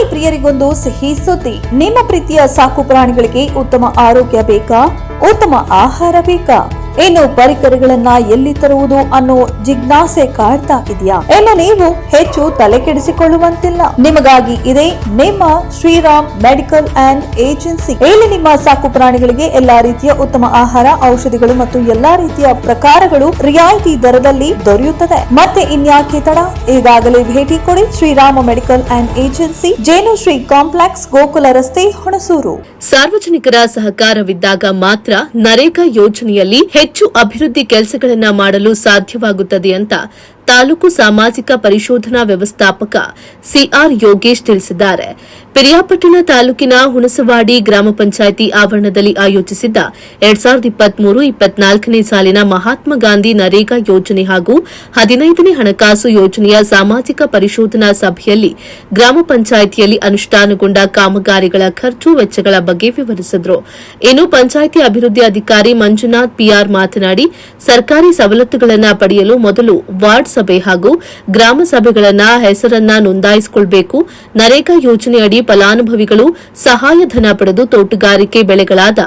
ಪ್ರಾಣಿ ಪ್ರಿಯರಿಗೊಂದು ಸಿಹಿ ಸುದ್ದಿ. ನಿಮ್ಮ ಪ್ರೀತಿಯ ಸಾಕು ಪ್ರಾಣಿಗಳಿಗೆ ಉತ್ತಮ ಆರೋಗ್ಯ ಬೇಕಾ? ಉತ್ತಮ ಆಹಾರ ಬೇಕಾ? ಇನ್ನು ಪರಿಕರಗಳನ್ನ ಎಲ್ಲಿ ತರುವುದು ಅನ್ನೋ ಜಿಜ್ಞಾಸೆ ಕಾಡ್ತಾ ಇದೆಯಾ? ಎಲ್ಲ ನೀವು ಹೆಚ್ಚು ತಲೆ ಕೆಡಿಸಿಕೊಳ್ಳುವಂತಿಲ್ಲ ನಿಮಗಾಗಿ ಇದೆ ನಿಮ್ಮ ಶ್ರೀರಾಮ್ ಮೆಡಿಕಲ್ ಅಂಡ್ ಏಜೆನ್ಸಿ. ಇಲ್ಲಿ ನಿಮ್ಮ ಸಾಕು ಪ್ರಾಣಿಗಳಿಗೆ ಎಲ್ಲಾ ರೀತಿಯ ಉತ್ತಮ ಆಹಾರ, ಔಷಧಿಗಳು ಮತ್ತು ಎಲ್ಲಾ ರೀತಿಯ ಪ್ರಕಾರಗಳು ರಿಯಾಯಿತಿ ದರದಲ್ಲಿ ದೊರೆಯುತ್ತದೆ. ಮತ್ತೆ ಇನ್ಯಾಕೆ ತಡ? ಈಗಾಗಲೇ ಭೇಟಿ ಕೊಡಿ ಶ್ರೀರಾಮ ಮೆಡಿಕಲ್ ಅಂಡ್ ಏಜೆನ್ಸಿ ಜೇನು ಶ್ರೀ ಕಾಂಪ್ಲೆಕ್ಸ್, ಗೋಕುಲ ರಸ್ತೆ, ಹುಣಸೂರು. ಸಾರ್ವಜನಿಕರ ಸಹಕಾರವಿದ್ದಾಗ ಮಾತ್ರ ನರೇಗಾ ಯೋಜನೆಯಲ್ಲಿ ಹೆಚ್ಚು ಅಭಿವೃದ್ಧಿ ಕೆಲಸಗಳನ್ನು ಮಾಡಲು ಸಾಧ್ಯವಾಗುತ್ತದೆ ಅಂತ ತಾಲೂಕು ಸಾಮಾಜಿಕ ಪರಿಶೋಧನಾ ವ್ಯವಸ್ಥಾಪಕ ಸಿಆರ್ ಯೋಗೇಶ್ ತಿಳಿಸಿದ್ದಾರೆ. ಪಿರಿಯಾಪಟ್ಟಣ ತಾಲೂಕಿನ ಹುಣಸವಾಡಿ ಗ್ರಾಮ ಪಂಚಾಯಿತಿ ಆವರಣದಲ್ಲಿ ಆಯೋಜಿಸಿದ್ದ ಎರಡ್ ಸಾವಿರದ ಇಪ್ಪತ್ಮೂರು ಇಪ್ಪತ್ನಾಲ್ಕನೇ ಸಾಲಿನ ಮಹಾತ್ಮ ಗಾಂಧಿ ನರೇಗಾ ಯೋಜನೆ ಹಾಗೂ ಹದಿನೈದನೇ ಹಣಕಾಸು ಯೋಜನೆಯ ಸಾಮಾಜಿಕ ಪರಿಶೋಧನಾ ಸಭೆಯಲ್ಲಿ ಗ್ರಾಮ ಪಂಚಾಯಿತಿಯಲ್ಲಿ ಅನುಷ್ಠಾನಗೊಂಡ ಕಾಮಗಾರಿಗಳ ಖರ್ಚು ವೆಚ್ಚಗಳ ಬಗ್ಗೆ ವಿವರಿಸಿದರು. ಇನ್ನು ಪಂಚಾಯಿತಿ ಅಭಿವೃದ್ಧಿ ಅಧಿಕಾರಿ ಮಂಜುನಾಥ್ ಪಿಆರ್ ಮಾತನಾಡಿ, ಸರ್ಕಾರಿ ಸವಲತ್ತುಗಳನ್ನು ಪಡೆಯಲು ಮೊದಲು ವಾರ್ಡ್ ಸಭೆ ಹಾಗೂ ಗ್ರಾಮ ಸಭೆಗಳನ್ನ ಹೆಸರನ್ನ ನೋಂದಾಯಿಸಿಕೊಳ್ಬೇಕು. ನರೇಗಾ ಯೋಜನೆಯಡಿ ಫಲಾನುಭವಿಗಳು ಸಹಾಯಧನ ಪಡೆದು ತೋಟಗಾರಿಕೆ ಬೆಳೆಗಳಾದ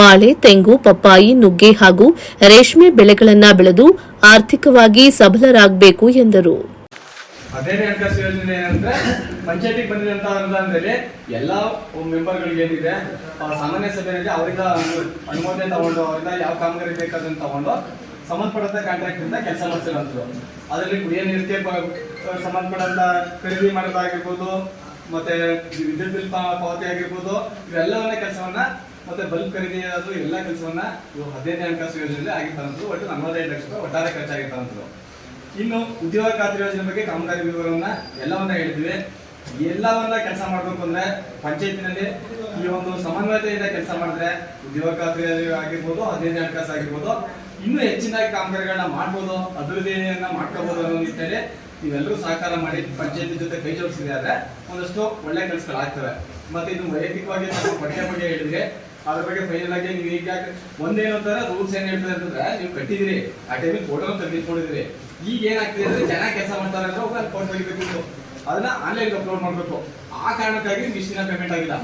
ಬಾಳೆ, ತೆಂಗು, ಪಪ್ಪಾಯಿ, ನುಗ್ಗೆ ಹಾಗೂ ರೇಷ್ಮೆ ಬೆಳೆಗಳನ್ನ ಬೆಳೆದು ಆರ್ಥಿಕವಾಗಿ ಸಬಲರಾಗಬೇಕು ಎಂದರು. ಅದೇನೇ ಹಣಕಾಸು ಯೋಜನೆ ಏನಂದ್ರೆ ಪಂಚಾಯತಿಗೆ ಬಂದಿದಂತ ಅನುದಾನದಲ್ಲಿ ಎಲ್ಲಾ ಮೆಂಬರ್ಗಳಿಗೆ ಏನಿದೆ ಸಾಮಾನ್ಯ ಸಭೆ ಅವರಿಂದ ಅನುಮೋದನೆ ತಗೊಂಡು, ಅವರಿಂದ ಯಾವ ಕಾಮಗಾರಿ ಬೇಕಾದಂತ ತಗೊಂಡು ಸಂಬಂಧಪಟ್ಟಂತ ಕಾಂಟ್ರಾಕ್ಟ್ ಇಂದ ಕೆಲಸ ಮಾಡಿಸಿರೋದು ಅದರಲ್ಲಿ ಕುಡಿಯೋ ನೀರಿಗೆ ಸಂಬಂಧಪಟ್ಟಂತ ಖರೀದಿ ಮಾಡೋದಾಗಿರ್ಬೋದು, ಮತ್ತೆ ವಿದ್ಯುತ್ ಬಿಲ್ ಪಾವತಿ ಆಗಿರ್ಬೋದು, ಇವೆಲ್ಲವನ್ನ ಕೆಲಸವನ್ನ, ಮತ್ತೆ ಬಲ್ಬ್ ಖರೀದಿ ಅದು ಎಲ್ಲ ಕೆಲಸವನ್ನ ಇವು ಹದಿನೈದು ಹಣಕಾಸು ಯೋಜನೆಯಲ್ಲಿ ಆಗಿರ್ತಂಥದ್ದು ಒಟ್ಟು ನಲವತ್ತೈದು ಲಕ್ಷ ರೂಪಾಯಿ ಒಟ್ಟಾರೆ ಖರ್ಚಾಗಿರ್ತಂಥದ್ದು ಇನ್ನು ಉದ್ಯೋಗ ಖಾತ್ರಿ ಯೋಜನೆ ಬಗ್ಗೆ ಕಾಮಗಾರಿ ವಿವರವನ್ನ ಎಲ್ಲವನ್ನ ಹೇಳಿದ್ವಿ. ಎಲ್ಲವನ್ನ ಕೆಲಸ ಮಾಡ್ಬೇಕು ಅಂದ್ರೆ ಪಂಚಾಯತಿನಲ್ಲಿ ಈ ಒಂದು ಸಮನ್ವಯತೆಯಿಂದ ಕೆಲಸ ಮಾಡಿದ್ರೆ ಉದ್ಯೋಗ ಖಾತ್ರಿ ಆಗಿರ್ಬೋದು, ಹದಿನೈದನೇ ಹಣಕಾಸು ಆಗಿರ್ಬೋದು ಇನ್ನೂ ಹೆಚ್ಚಿನಾಗಿ ಕಾಮಗಾರಿಗಳನ್ನ ಮಾಡ್ಬೋದು, ಅಭಿವೃದ್ಧಿಯನ್ನ ಮಾಡ್ಕೋಬಹುದು ಅನ್ನೋ ನಿಟ್ಟಿನಲ್ಲಿ ನೀವೆಲ್ಲರೂ ಸಹಕಾರ ಮಾಡಿ ಪಂಚಾಯತಿ ಜೊತೆ ಕೈ ಜೋಡಿಸಿದೆ ಆದ್ರೆ ಒಂದಷ್ಟು ಒಳ್ಳೆ ಕೆಲಸಗಳಾಗ್ತವೆ ಮತ್ತೆ ಇದು ವೈಯಕ್ತಿಕವಾಗಿ ನಮ್ಮ ಪಠ್ಯ ಬಗ್ಗೆ ಹೇಳಿದ್ರೆ ಅದ್ರ ಬಗ್ಗೆ ಫೈನಲ್ ಆಗಿ ನೀವು ಈಗ ಒಂದೇನು ಅಂತಾರೆ ರೂಲ್ಸ್ ಏನ್ ಹೇಳ್ತಾರೆ ಅಂತಂದ್ರೆ ನೀವು ಕಟ್ಟಿದಿರಿ ಆ ಟೈಮಿಗೆ ಫೋಟೋ ತೆಗೆದುಕೊಂಡಿದ್ರಿ ಈಗ ಏನಾಗ್ತಿದೆ ಅಂದ್ರೆ ಜನ ಕೆಲಸ ಮಾಡ್ತಾರೆ ಅಂದ್ರೆ ಒಬ್ಬ ಫೋಟೋ ತೆಗಿಬೇಕಿತ್ತು. ಅದನ್ನ ಆನ್ಲೈನ್ ಅಪ್ಲೋಡ್ ಮಾಡ್ಬೇಕು. ಆ ಕಾರಣಕ್ಕಾಗಿ ಮಿಷಿನ ಪೇಮೆಂಟ್ ಆಗಿಲ್ಲ.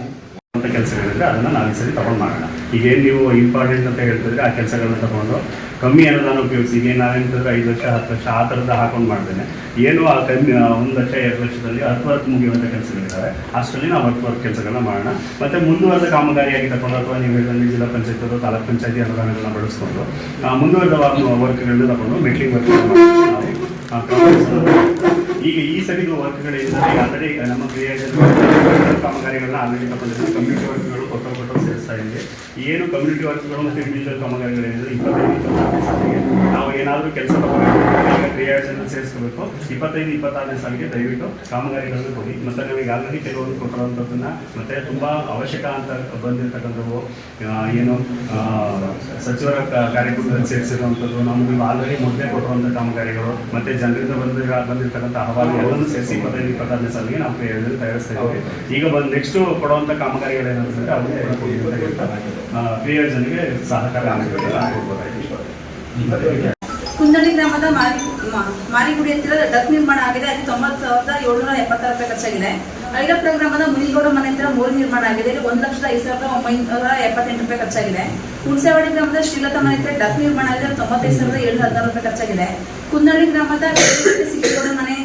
ಅಂತ ಕೆಲಸಗಳಿದ್ದರೆ ಅದನ್ನು ನಾವು ಈ ಸರಿ ತೊಗೊಂಡು ಮಾಡೋಣ ಈಗೇನು ನೀವು ಇಂಪಾರ್ಟೆಂಟ್ ಅಂತ ಹೇಳ್ತಿದ್ರೆ ಆ ಕೆಲಸಗಳನ್ನ ತಗೊಂಡು ಕಮ್ಮಿ ಅನುದಾನ ಉಪಯೋಗಿಸಿ ಈಗ ನಾವೇನಂತಂದ್ರೆ ಐದು ಲಕ್ಷ ಹತ್ತು ಲಕ್ಷ ಆ ಥರದ ಹಾಕೊಂಡು ಮಾಡ್ತೇನೆ ಏನು ಆ ಕಮ್ಮಿ ಒಂದು ಲಕ್ಷ ಎರಡು ಲಕ್ಷದಲ್ಲಿ ಹತ್ತು ವರ್ಕ್ ಮುಗಿಯುವಂಥ ಕೆಲಸಗಳಿದ್ದಾವೆ ಅಷ್ಟರಲ್ಲಿ ನಾವು ಹತ್ತು ವರ್ಕ್ ಕೆಲಸಗಳನ್ನ ಮಾಡೋಣ ಮತ್ತು ಮುಂದುವರೆದ ಕಾಮಗಾರಿಯಾಗಿ ತಗೊಂಡು ಅಥವಾ ನೀವು ಹೇಳಿದಂಗೆ ಜಿಲ್ಲಾ ಪಂಚಾಯತ್ ಅಥವಾ ತಾಲೂಕು ಪಂಚಾಯತಿ ಅನುದಾನಗಳನ್ನ ಬಳಸ್ಕೊಂಡು ಮುಂದುವರೆದ ವರ್ಕ್ಗಳನ್ನ ತಗೊಂಡು ಮೆಟ್ಲಿಂಗ್ ವರ್ಕ್ ನಾವು ಈಗ ಈ ಸರಿದು ವರ್ಕ್ಗಳಿಂದ ಆಲ್ರೆಡಿ ನಮ್ಮ ಕ್ರಿಯಾಜನ ಕಾಮಗಾರಿಗಳನ್ನ ಆಲ್ರೆಡಿ ತಗೊಂಡಿದ್ದೀವಿ ಕಂಪ್ಯೂಟರ್ ವರ್ಕ್ಗಳು ಕೊಟ್ಟು ಕೊಟ್ಟು ಇದ್ದೀವಿ ಏನು ಕಮ್ಯುನಿಟಿ ವರ್ಕ್ಗಳು ಮತ್ತು ಇಂಡಿವಿಜುವಲ್ ಕಾಮಗಾರಿಗಳಿಂದ ಇಪ್ಪತ್ತೈದು ಇಪ್ಪತ್ತಾರನೇ ಸಾಲಿಗೆ ನಾವು ಏನಾದರೂ ಕೆಲಸ ಕ್ರಿಯಾಜನ ಸೇರಿಸ್ಕೋಬೇಕು, ಇಪ್ಪತ್ತೈದು, ಇಪ್ಪತ್ತಾರನೇ ಸಾಲಿಗೆ ದಯವಿಟ್ಟು ಕಾಮಗಾರಿಗಳನ್ನು ಕೊಡಿ ಮತ್ತು ನಮಗೆ ಆಲ್ರೆಡಿ ಕೆಲವೊಂದು ಕೊಟ್ಟಿರುವಂಥದ್ದನ್ನು ಮತ್ತೆ ತುಂಬ ಅವಶ್ಯಕ ಅಂತ ಬಂದಿರತಕ್ಕಂಥವು ಏನು ಸಚಿವರ ಕಾರ್ಯಕ್ರಮದಲ್ಲಿ ಸೇರಿಸಿರುವಂಥದ್ದು, ನಮಗೆ ಆಲ್ರೆಡಿ ಮೊದಲೇ ಕೊಟ್ಟಿರುವಂಥ ಕಾಮಗಾರಿಗಳು, ಮತ್ತೆ ಜನರಿಂದ ಬಂದಿರ, ಬಂದಿರತಕ್ಕಂಥ ಅಹವಾಲು ಎಲ್ಲವನ್ನು ಸೇರಿಸಿ ಇಪ್ಪತ್ತೈದು, ಇಪ್ಪತ್ತಾರನೇ ಸಾಲಿಗೆ ನಾವು ತಯಾರಿಸ್ತಾ ಇದ್ದೀವಿ. ಈಗ ಬಂದು ನೆಕ್ಸ್ಟು ಕೊಡುವಂಥ ಕಾಮಗಾರಿಗಳು ಏನಂತಂದ್ರೆ ಕ್ರಿಯಾಜನಿಗೆ ಸಹಕಾರ ಗ್ರಾಮದ ಮಾರಿ ಮಾರಿಗುಡಿ ಹತ್ತಿರ ಡಕ್ ನಿರ್ಮಾಣ ಆಗಿದೆ. ಅಲ್ಲಿ ತೊಂಬತ್ತು ಸಾವಿರದ ಏಳ್ನೂರ ಎಪ್ಪತ್ತಾರು ರೂಪಾಯಿ ಖರ್ಚಾಗಿದೆ. ಐರಪ್ಪ ಗ್ರಾಮದ ಮುನಿಗೌಡ ಮನೆ ಹತ್ತಿರ ಮೂರು ನಿರ್ಮಾಣ ಆಗಿದೆ. ಇಲ್ಲಿ ಒಂದು ಲಕ್ಷದ ಐದು ಸಾವಿರದ ಒಂಬೈನೂರ ಎಪ್ಪತ್ತೆಂಟು ರೂಪಾಯಿ ಖರ್ಚಾಗಿದೆ. ಹುಣಸೆವಾಡಿ ಗ್ರಾಮದ ಶ್ರೀಲತಾ ಮನೆ ಹತ್ತಿರ ಡಕ್ ನಿರ್ಮಾಣ ಆಗಿದೆ. ತೊಂಬತ್ತೈದು ಸಾವಿರದ ಏಳ್ನೂರ ಹದಿನಾರು ರೂಪಾಯಿ ಖರ್ಚಾಗಿದೆ. ಕುಂದಳ್ಳಿ ಗ್ರಾಮದ ಸಿಕ್ಕಿಗೌಡ ಮನೆ